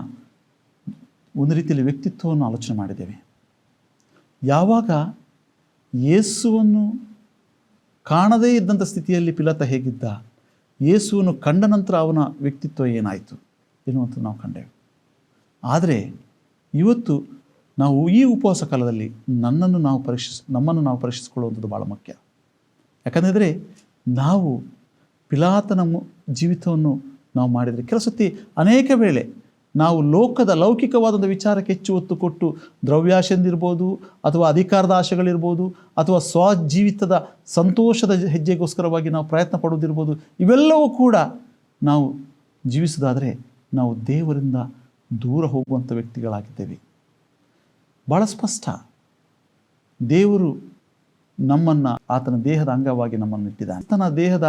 ಒಂದು ರೀತಿಯಲ್ಲಿ ವ್ಯಕ್ತಿತ್ವವನ್ನು ಆಲೋಚನೆ ಮಾಡಿದ್ದೇವೆ. ಯಾವಾಗ ಯೇಸುವನ್ನು ಕಾಣದೇ ಇದ್ದಂಥ ಸ್ಥಿತಿಯಲ್ಲಿ ಪಿಲಾತ ಹೇಗಿದ್ದ? ಯೇಸುವನ್ನು ಕಂಡ ನಂತರ ಅವನ ವ್ಯಕ್ತಿತ್ವ ಏನಾಯಿತು ಎನ್ನುವಂಥದ್ದು ನಾವು ಕಂಡೆವು. ಆದರೆ ಇವತ್ತು ನಾವು ಈ ಉಪವಾಸ ಕಾಲದಲ್ಲಿ ನನ್ನನ್ನು ನಾವು ಪರೀಕ್ಷಿಸ್, ನಮ್ಮನ್ನು ನಾವು ಪರೀಕ್ಷಿಸಿಕೊಳ್ಳುವಂಥದ್ದು ಭಾಳ ಮುಖ್ಯ. ಯಾಕಂದರೆ ನಾವು ಪಿಲಾತನ ಜೀವಿತವನ್ನು ನಾವು ಮಾಡಿದರೆ ಕೆಲವು ಅನೇಕ ವೇಳೆ ನಾವು ಲೋಕದ ಲೌಕಿಕವಾದಂಥ ವಿಚಾರಕ್ಕೆ ಹೆಚ್ಚು ಒತ್ತು ಕೊಟ್ಟು ದ್ರವ್ಯಾಶೆಂದಿರ್ಬೋದು ಅಥವಾ ಅಧಿಕಾರದ ಆಶೆಗಳಿರ್ಬೋದು ಅಥವಾ ಸ್ವಜೀವಿತದ ಸಂತೋಷದ ಹೆಜ್ಜೆಗೋಸ್ಕರವಾಗಿ ನಾವು ಪ್ರಯತ್ನ ಪಡೋದಿರ್ಬೋದು ಇವೆಲ್ಲವೂ ಕೂಡ ನಾವು ಜೀವಿಸೋದಾದರೆ ನಾವು ದೇವರಿಂದ ದೂರ ಹೋಗುವಂಥ ವ್ಯಕ್ತಿಗಳಾಗಿದ್ದೇವೆ. ಭಾಳ ಸ್ಪಷ್ಟ. ದೇವರು ನಮ್ಮನ್ನು ಆತನ ದೇಹದ ಅಂಗವಾಗಿ ನಮ್ಮನ್ನು ಇಟ್ಟಿದ್ದಾನೆ. ಆತನ ದೇಹದ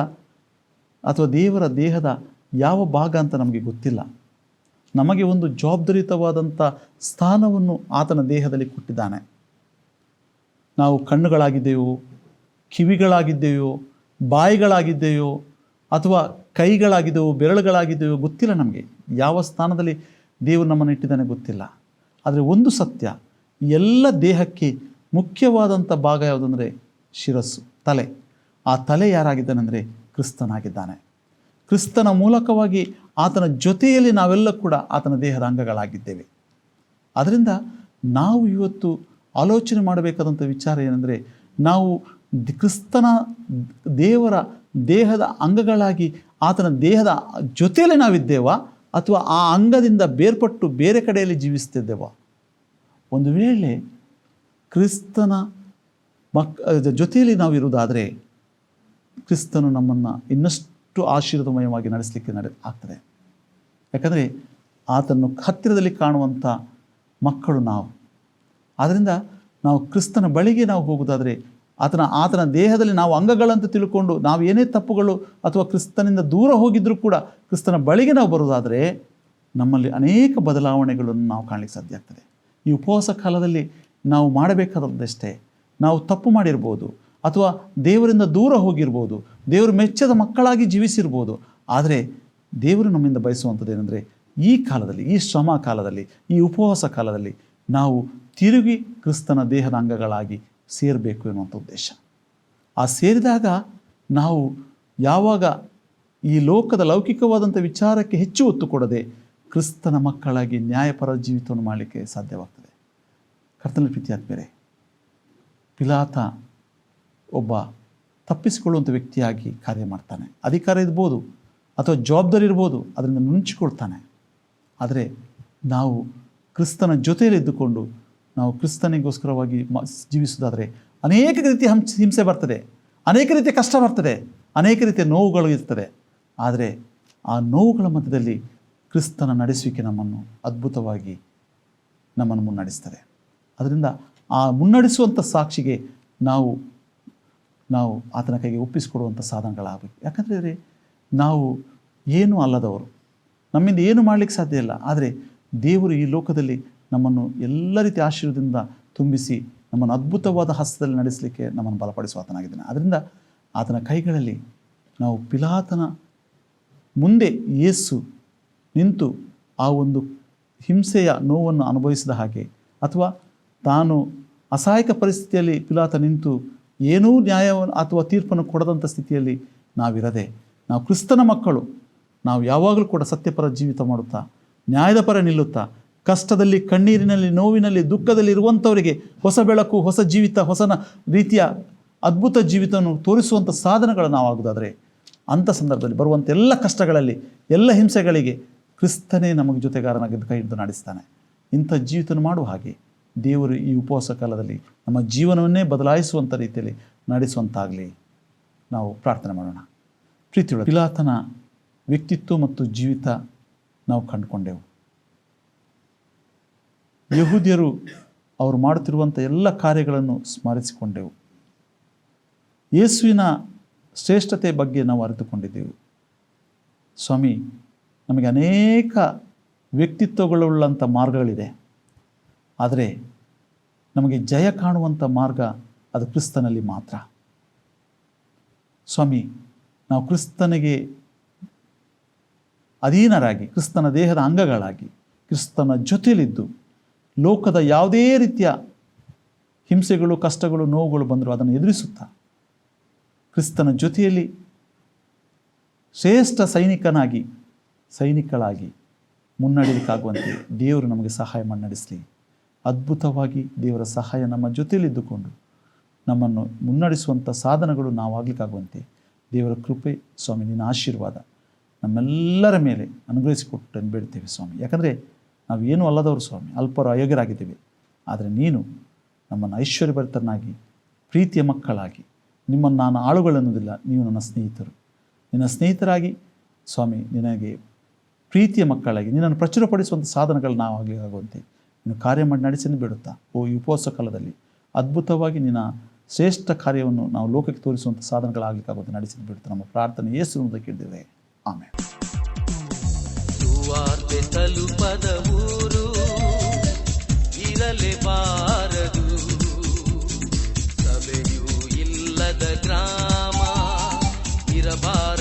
ಅಥವಾ ದೇವರ ದೇಹದ ಯಾವ ಭಾಗ ಅಂತ ನಮಗೆ ಗೊತ್ತಿಲ್ಲ. ನಮಗೆ ಒಂದು ಜವಾಬ್ದಾರಿಯುತವಾದಂಥ ಸ್ಥಾನವನ್ನು ಆತನ ದೇಹದಲ್ಲಿ ಕೊಟ್ಟಿದ್ದಾನೆ. ನಾವು ಕಣ್ಣುಗಳಾಗಿದ್ದೆಯೋ ಕಿವಿಗಳಾಗಿದ್ದೆಯೋ ಬಾಯಿಗಳಾಗಿದ್ದೆಯೋ ಅಥವಾ ಕೈಗಳಾಗಿದ್ದೆವೋ ಬೆರಳುಗಳಾಗಿದ್ದೆಯೋ ಗೊತ್ತಿಲ್ಲ ನಮಗೆ. ಯಾವ ಸ್ಥಾನದಲ್ಲಿ ದೇವರು ನಮ್ಮನ್ನು ಇಟ್ಟಿದ್ದಾನೆ ಗೊತ್ತಿಲ್ಲ. ಆದರೆ ಒಂದು ಸತ್ಯ, ಎಲ್ಲ ದೇಹಕ್ಕೆ ಮುಖ್ಯವಾದಂಥ ಭಾಗ ಯಾವುದಂದರೆ ಶಿರಸ್ಸು, ತಲೆ. ಆ ತಲೆ ಯಾರಾಗಿದ್ದಾನೆಂದರೆ ಕ್ರಿಸ್ತನಾಗಿದ್ದಾನೆ. ಕ್ರಿಸ್ತನ ಮೂಲಕವಾಗಿ ಆತನ ಜೊತೆಯಲ್ಲಿ ನಾವೆಲ್ಲ ಕೂಡ ಆತನ ದೇಹದ ಅಂಗಗಳಾಗಿದ್ದೇವೆ. ಅದರಿಂದ ನಾವು ಇವತ್ತು ಆಲೋಚನೆ ಮಾಡಬೇಕಾದಂಥ ವಿಚಾರ ಏನೆಂದರೆ, ನಾವು ಕ್ರಿಸ್ತನ ದೇವರ ದೇಹದ ಅಂಗಗಳಾಗಿ ಆತನ ದೇಹದ ಜೊತೆಯಲ್ಲಿ ನಾವಿದ್ದೇವಾ? ಅಥವಾ ಆ ಅಂಗದಿಂದ ಬೇರ್ಪಟ್ಟು ಬೇರೆ ಕಡೆಯಲ್ಲಿ ಜೀವಿಸ್ತಿದ್ದೇವಾ? ಒಂದು ವೇಳೆ ಕ್ರಿಸ್ತನ ಮಕ್ ಜೊತೆಯಲ್ಲಿ ನಾವು ಇರುವುದಾದರೆ, ಕ್ರಿಸ್ತನು ನಮ್ಮನ್ನು ಇನ್ನಷ್ಟು ಆಶೀರ್ವಾದಮಯವಾಗಿ ನಡೆಸಲಿಕ್ಕೆ ನಡೆ, ಆಗ್ತದೆ. ಯಾಕಂದರೆ ಆತನ್ನು ಹತ್ತಿರದಲ್ಲಿ ಕಾಣುವಂಥ ಮಕ್ಕಳು ನಾವು. ಆದ್ದರಿಂದ ನಾವು ಕ್ರಿಸ್ತನ ಬಳಿಗೆ ನಾವು ಹೋಗುವುದಾದರೆ ಆತನ ಆತನ ದೇಹದಲ್ಲಿ ನಾವು ಅಂಗಗಳಂತ ತಿಳ್ಕೊಂಡು ನಾವು ಏನೇ ತಪ್ಪುಗಳು ಅಥವಾ ಕ್ರಿಸ್ತನಿಂದ ದೂರ ಹೋಗಿದ್ದರೂ ಕೂಡ ಕ್ರಿಸ್ತನ ಬಳಿಗೆ ನಾವು ಬರುವುದಾದರೆ ನಮ್ಮಲ್ಲಿ ಅನೇಕ ಬದಲಾವಣೆಗಳನ್ನು ನಾವು ಕಾಣಲಿಕ್ಕೆ ಸಾಧ್ಯ ಆಗ್ತದೆ. ಈ ಉಪವಾಸ ಕಾಲದಲ್ಲಿ ನಾವು ಮಾಡಬೇಕಾದದ್ದಷ್ಟೇ, ನಾವು ತಪ್ಪು ಮಾಡಿರ್ಬೋದು ಅಥವಾ ದೇವರಿಂದ ದೂರ ಹೋಗಿರ್ಬೋದು, ದೇವರು ಮೆಚ್ಚದ ಮಕ್ಕಳಾಗಿ ಜೀವಿಸಿರ್ಬೋದು, ಆದರೆ ದೇವರು ನಮ್ಮಿಂದ ಬಯಸುವಂಥದ್ದು ಏನಂದರೆ ಈ ಕಾಲದಲ್ಲಿ, ಈ ಶ್ರಮ ಕಾಲದಲ್ಲಿ, ಈ ಉಪವಾಸ ಕಾಲದಲ್ಲಿ ನಾವು ತಿರುಗಿ ಕ್ರಿಸ್ತನ ದೇಹದ ಅಂಗಗಳಾಗಿ ಸೇರಬೇಕು ಎನ್ನುವಂಥ ಉದ್ದೇಶ. ಆ ಸೇರಿದಾಗ ನಾವು ಯಾವಾಗ ಈ ಲೋಕದ ಲೌಕಿಕವಾದಂಥ ವಿಚಾರಕ್ಕೆ ಹೆಚ್ಚು ಒತ್ತು ಕೊಡದೆ ಕ್ರಿಸ್ತನ ಮಕ್ಕಳಾಗಿ ನ್ಯಾಯಪರ ಜೀವಿತವನ್ನು ಮಾಡಲಿಕ್ಕೆ ಸಾಧ್ಯವಾಗ್ತದೆ. ಕರ್ತನ ಪ್ರೀತಿ ಆದ್ಮೇಲೆ ಪಿಲಾತ ಒಬ್ಬ ತಪ್ಪಿಸಿಕೊಳ್ಳುವಂಥ ವ್ಯಕ್ತಿಯಾಗಿ ಕಾರ್ಯ ಮಾಡ್ತಾನೆ. ಅಧಿಕಾರ ಇರ್ಬೋದು ಅಥವಾ ಜವಾಬ್ದಾರಿ ಇರ್ಬೋದು, ಅದರಿಂದ ನುಂಚಿಕೊಳ್ತಾನೆ ಆದರೆ ನಾವು ಕ್ರಿಸ್ತನ ಜೊತೆಯಲ್ಲಿ ಇದ್ದುಕೊಂಡು ನಾವು ಕ್ರಿಸ್ತನಿಗೋಸ್ಕರವಾಗಿ ಮ ಜೀವಿಸೋದಾದರೆ ಅನೇಕ ರೀತಿಯ ಹಂಸ ಹಿಂಸೆ ಬರ್ತದೆ, ಅನೇಕ ರೀತಿಯ ಕಷ್ಟ ಬರ್ತದೆ, ಅನೇಕ ರೀತಿಯ ನೋವುಗಳು ಇರ್ತದೆ. ಆದರೆ ಆ ನೋವುಗಳ ಮಧ್ಯದಲ್ಲಿ ಕ್ರಿಸ್ತನ ನಡೆಸುವಿಕೆ ನಮ್ಮನ್ನು ಅದ್ಭುತವಾಗಿ ನಮ್ಮನ್ನು ಮುನ್ನಡೆಸ್ತದೆ ಅದರಿಂದ ಆ ಮುನ್ನಡೆಸುವಂಥ ಸಾಕ್ಷಿಗೆ ನಾವು ನಾವು ಆತನ ಕೈಗೆ ಒಪ್ಪಿಸಿಕೊಡುವಂಥ ಸಾಧನಗಳಾಗಬೇಕು. ಯಾಕಂದರೆ ನಾವು ಏನೂ ಅಲ್ಲದವರು. ನಮ್ಮಿಂದ ಏನು ಮಾಡಲಿಕ್ಕೆ ಸಾಧ್ಯ ಇಲ್ಲ. ಆದರೆ ದೇವರು ಈ ಲೋಕದಲ್ಲಿ ನಮ್ಮನ್ನು ಎಲ್ಲ ರೀತಿಯ ಆಶೀರ್ವದಿಂದ ತುಂಬಿಸಿ ನಮ್ಮನ್ನು ಅದ್ಭುತವಾದ ಹಸ್ತದಲ್ಲಿ ನಡೆಸಲಿಕ್ಕೆ ನಮ್ಮನ್ನು ಬಲಪಡಿಸುವ ಆತನಾಗಿದ್ದಾನೆ. ಅದರಿಂದ ಆತನ ಕೈಗಳಲ್ಲಿ ನಾವು ಪಿಲಾತನ ಮುಂದೆ ಯೇಸು ನಿಂತು ಆ ಒಂದು ಹಿಂಸೆಯ ನೋವನ್ನು ಅನುಭವಿಸಿದ ಹಾಗೆ ಅಥವಾ ತಾನು ಅಸಹಾಯಕ ಪರಿಸ್ಥಿತಿಯಲ್ಲಿ ಪಿಲಾತ ನಿಂತು ಏನೂ ನ್ಯಾಯವನ್ನು ಅಥವಾ ತೀರ್ಪನ್ನು ಕೊಡದಂಥ ಸ್ಥಿತಿಯಲ್ಲಿ ನಾವಿರದೆ ನಾವು ಕ್ರಿಸ್ತನ ಮಕ್ಕಳು, ನಾವು ಯಾವಾಗಲೂ ಕೂಡ ಸತ್ಯಪರ ಜೀವಿತ ಮಾಡುತ್ತಾ, ನ್ಯಾಯದ ಪರ ನಿಲ್ಲುತ್ತಾ, ಕಷ್ಟದಲ್ಲಿ, ಕಣ್ಣೀರಿನಲ್ಲಿ, ನೋವಿನಲ್ಲಿ, ದುಃಖದಲ್ಲಿ ಇರುವಂಥವರಿಗೆ ಹೊಸ ಬೆಳಕು, ಹೊಸ ಜೀವಿತ, ಹೊಸ ರೀತಿಯ ಅದ್ಭುತ ಜೀವಿತವನ್ನು ತೋರಿಸುವಂಥ ಸಾಧನಗಳು ನಾವು ಆಗುವುದಾದರೆ ಅಂಥ ಸಂದರ್ಭದಲ್ಲಿ ಬರುವಂಥ ಎಲ್ಲ ಕಷ್ಟಗಳಲ್ಲಿ, ಎಲ್ಲ ಹಿಂಸೆಗಳಿಗೆ ಕ್ರಿಸ್ತನೇ ನಮಗೆ ಜೊತೆಗಾರನಾಗಿದ್ದು ಕೈ ಹಿಡಿದು ನಡೆಸ್ತಾನೆ. ಇಂಥ ಜೀವಿತನ ಮಾಡುವ ಹಾಗೆ ದೇವರು ಈ ಉಪವಾಸ ಕಾಲದಲ್ಲಿ ನಮ್ಮ ಜೀವನವನ್ನೇ ಬದಲಾಯಿಸುವಂಥ ರೀತಿಯಲ್ಲಿ ನಡೆಸುವಂತಾಗಲಿ. ನಾವು ಪ್ರಾರ್ಥನೆ ಮಾಡೋಣ. ಪ್ರೀತಿಯೊಳ ಪಿಲಾತನ ವ್ಯಕ್ತಿತ್ವ ಮತ್ತು ಜೀವಿತ ನಾವು ಕಂಡುಕೊಂಡೆವು. ಯಹೂದ್ಯರು ಅವರು ಮಾಡುತ್ತಿರುವಂಥ ಎಲ್ಲ ಕಾರ್ಯಗಳನ್ನು ಸ್ಮರಿಸಿಕೊಂಡೆವು. ಯೇಸುವಿನ ಶ್ರೇಷ್ಠತೆ ಬಗ್ಗೆ ನಾವು ಅರಿತುಕೊಂಡಿದ್ದೆವು. ಸ್ವಾಮಿ, ನಮಗೆ ಅನೇಕ ವ್ಯಕ್ತಿತ್ವಗಳುಳ್ಳಂಥ ಮಾರ್ಗಗಳಿದೆ. ಆದರೆ ನಮಗೆ ಜಯ ಕಾಣುವಂಥ ಮಾರ್ಗ ಅದು ಕ್ರಿಸ್ತನಲ್ಲಿ ಮಾತ್ರ. ಸ್ವಾಮಿ ನಾವು ಕ್ರಿಸ್ತನಿಗೆ ಅಧೀನರಾಗಿ, ಕ್ರಿಸ್ತನ ದೇಹದ ಅಂಗಗಳಾಗಿ, ಕ್ರಿಸ್ತನ ಜೊತೆಯಲ್ಲಿದ್ದು, ಲೋಕದ ಯಾವುದೇ ರೀತಿಯ ಹಿಂಸೆಗಳು, ಕಷ್ಟಗಳು, ನೋವುಗಳು ಬಂದರೂ ಅದನ್ನು ಎದುರಿಸುತ್ತಾ, ಕ್ರಿಸ್ತನ ಜೊತೆಯಲ್ಲಿ ಶ್ರೇಷ್ಠ ಸೈನಿಕನಾಗಿ, ಸೈನಿಕಳಾಗಿ ಮುನ್ನಡೆಯಲಿಕ್ಕಾಗುವಂತೆ ದೇವರು ನಮಗೆ ಸಹಾಯ ಮಾಡಿ ನಡೆಸಲಿ. ಅದ್ಭುತವಾಗಿ ದೇವರ ಸಹಾಯ ನಮ್ಮ ಜೊತೆಯಲ್ಲಿದ್ದುಕೊಂಡು ನಮ್ಮನ್ನು ಮುನ್ನಡೆಸುವಂಥ ಸಾಧನಗಳು ನಾವಾಗಲಿಕ್ಕಾಗುವಂತೆ ದೇವರ ಕೃಪೆ ಸ್ವಾಮಿ, ನಿನ್ನ ಆಶೀರ್ವಾದ ನಮ್ಮೆಲ್ಲರ ಮೇಲೆ ಅನುಗ್ರಹಿಸಿಕೊಟ್ಟು ಬೇಡ್ತೇವೆ ಸ್ವಾಮಿ. ಯಾಕಂದರೆ ನಾವು ಏನೂ ಅಲ್ಲದವರು ಸ್ವಾಮಿ, ಅಲ್ಪರು ಅಯೋಗ್ಯರಾಗಿದ್ದೇವೆ. ಆದರೆ ನೀನು ನಮ್ಮನ್ನು ಐಶ್ವರ್ಯಭರಿತನಾಗಿ, ಪ್ರೀತಿಯ ಮಕ್ಕಳಾಗಿ, ನಿಮ್ಮನ್ನು ನಾನು ಆಳುಗಳನ್ನುವುದಿಲ್ಲ ನೀವು ನನ್ನ ಸ್ನೇಹಿತರು. ನಿನ್ನ ಸ್ನೇಹಿತರಾಗಿ ಸ್ವಾಮಿ, ನಿನಗೆ ಪ್ರೀತಿಯ ಮಕ್ಕಳಾಗಿ, ನಿನ್ನನ್ನು ಪ್ರಚುರಪಡಿಸುವಂಥ ಸಾಧನಗಳು ನಾವು ಆಗುವಂತೆ. ನೀನು ಕಾರ್ಯ ಮಾಡಿ ನಡೆಸಿದ್ದು ಬಿಡುತ್ತಾ? ಓ, ಈ ಉಪವಾಸ ಕಾಲದಲ್ಲಿ ಅದ್ಭುತವಾಗಿ ನಿನ್ನ ಶ್ರೇಷ್ಠ ಕಾರ್ಯವನ್ನು ನಾವು ಲೋಕಕ್ಕೆ ತೋರಿಸುವಂಥ ಸಾಧನಗಳಾಗಲಿಕ್ಕಾಗುತ್ತೆ ನಡೆಸಿ ಬಿಡುತ್ತೆ ನಮ್ಮ ಪ್ರಾರ್ಥನೆ ಯೇಸು ಅಂತ ಕೇಳಿದ್ದೇವೆ ಆಮೇಲೆ ತಲುಪದ ಊರು ಇಲ್ಲದ ಗ್ರಾಮ ಇರಬಾರದೆಲ್ಲಿಯೂ